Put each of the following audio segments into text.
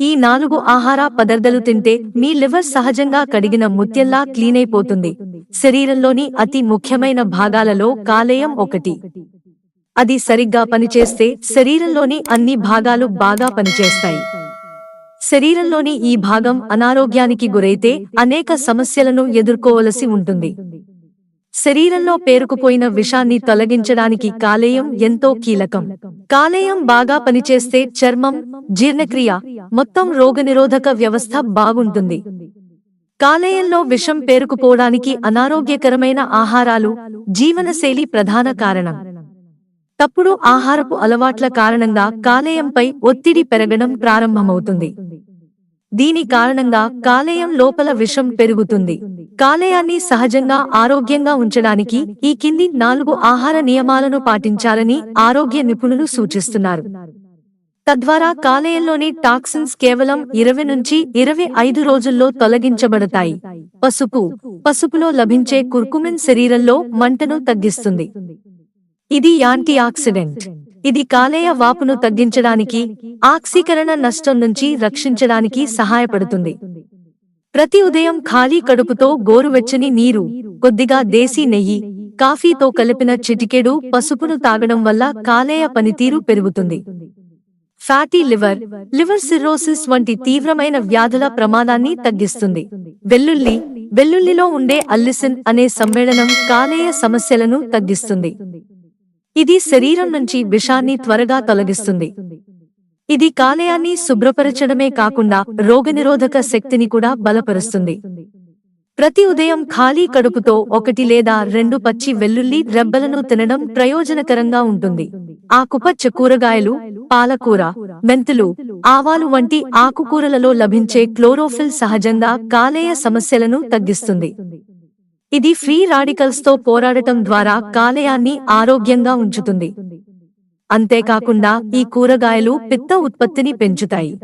ఈ నాలుగు ఆహార పదార్థాలు తింటే మీ లివర్ సహజంగా కడిగిన ముత్యంలా క్లీన్ అయిపోతుంది. శరీరంలోని అతి ముఖ్యమైన భాగాలలో కాలేయం ఒకటి. అది సరిగ్గా పనిచేస్తే శరీరంలోని అన్ని భాగాలు బాగా పనిచేస్తాయి. శరీరంలోని ఈ భాగం అనారోగ్యానికి గురైతే అనేక సమస్యలను ఎదుర్కోవలసి ఉంటుంది. శరీరంలో పేరుకుపోయిన విషాన్ని తొలగించడానికి కాలేయం ఎంతో కీలకం. కాలేయం బాగా పనిచేస్తే చర్మం జీర్ణక్రియ మొత్తం రోగనిరోధక వ్యవస్థ బాగుంటుంది. కాలేయంలో విషం పేరుకుపోవడానికి అనారోగ్యకరమైన ఆహారాలు జీవనశైలి ప్రధాన కారణం. తప్పుడు ఆహారపు అలవాట్ల కారణంగా కాలేయంపై ఒత్తిడి పెరగడం ప్రారంభమవుతుంది. దీని కారణంగా కాలేయం లోపల విషం పెరుగుతుంది. కాలేయాన్ని సహజంగా ఆరోగ్యంగా ఉంచడానికి ఈ కింది నాలుగు ఆహార నియమాలను పాటించాలని ఆరోగ్య నిపుణులు సూచిస్తున్నారు. తద్వారా కాలేయంలోని టాక్సిన్స్ కేవలం ఇరవై నుంచి ఇరవై ఐదు రోజుల్లో తొలగించబడతాయి. పసుపు పసుపులో లభించే కుర్కుమిన్ శరీరంలో మంటను తగ్గిస్తుంది. ఇది యాంటీ ఆక్సిడెంట్. ఇది కాలేయ వాపును తగ్గించడానికి ఆక్సీకరణ నష్టం నుంచి రక్షించడానికి సహాయపడుతుంది. ప్రతి ఉదయం ఖాళీ కడుపుతో గోరువెచ్చని నీరు కొద్దిగా దేశీ నెయ్యి కాఫీతో కలిపిన చిటికెడు పసుపును తాగడం వల్ల కాలేయ పనితీరు పెరుగుతుంది. ఫ్యాటీ లివర్ లివర్ సిర్రోసిస్ వంటి తీవ్రమైన వ్యాధుల ప్రమాదాన్ని తగ్గిస్తుంది. వెల్లుల్లి వెల్లుల్లిలో ఉండే అల్లిసిన్ అనే సమ్మేళనం కాలేయ సమస్యలను తగ్గిస్తుంది. ఇది శరీరం నుంచి విషాన్ని త్వరగా తొలగిస్తుంది. ఇది కాలేయాన్ని శుభ్రపరచడమే కాకుండా రోగనిరోధక శక్తిని కూడా బలపరుస్తుంది. ప్రతి ఉదయం ఖాళీ కడుపుతో ఒకటి లేదా రెండు పచ్చి వెల్లుల్లి రెబ్బలను తినడం ప్రయోజనకరంగా ఉంటుంది. ఆకుపచ్చ కూరగాయలు పాలకూర మెంతులు ఆవాలు వంటి ఆకుకూరలలో లభించే క్లోరోఫిల్ సహజంగా కాలేయ సమస్యలను తగ్గిస్తుంది. ఇది ఫ్రీ రాడికల్స్తో పోరాడటం ద్వారా కాలేయాన్ని ఆరోగ్యంగా ఉంచుతుంది. అంతేకాకుండా ఈ కూరగాయలు పిత్త ఉత్పత్తిని పెంచుతాయి.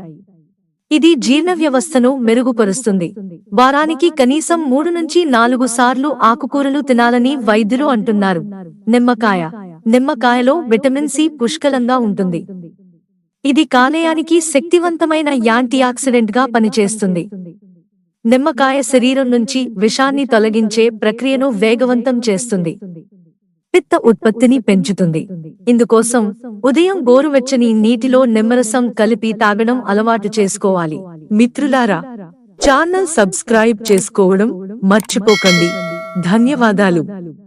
ఇది జీర్ణ వ్యవస్థను మెరుగుపరుస్తుంది. వారానికి కనీసం మూడు నుంచి నాలుగు సార్లు ఆకుకూరలు తినాలని వైద్యులు అంటున్నారు. నిమ్మకాయ. నిమ్మకాయలో విటమిన్ సి పుష్కలంగా ఉంటుంది. ఇది కాలేయానికి శక్తివంతమైన యాంటీ ఆక్సిడెంట్గా పనిచేస్తుంది. నిమ్మకాయ శరీరం నుంచి విషాన్ని తొలగించే ప్రక్రియను వేగవంతం చేస్తుంది. పిత్త ఉత్పత్తిని పెంచుతుంది. ఇందుకోసం ఉదయం గోరువెచ్చని నీటిలో నిమ్మరసం కలిపి తాగడం అలవాటు చేసుకోవాలి. మిత్రులారా ఛానల్ సబ్స్క్రైబ్ చేసుకోవడం మర్చిపోకండి. ధన్యవాదాలు.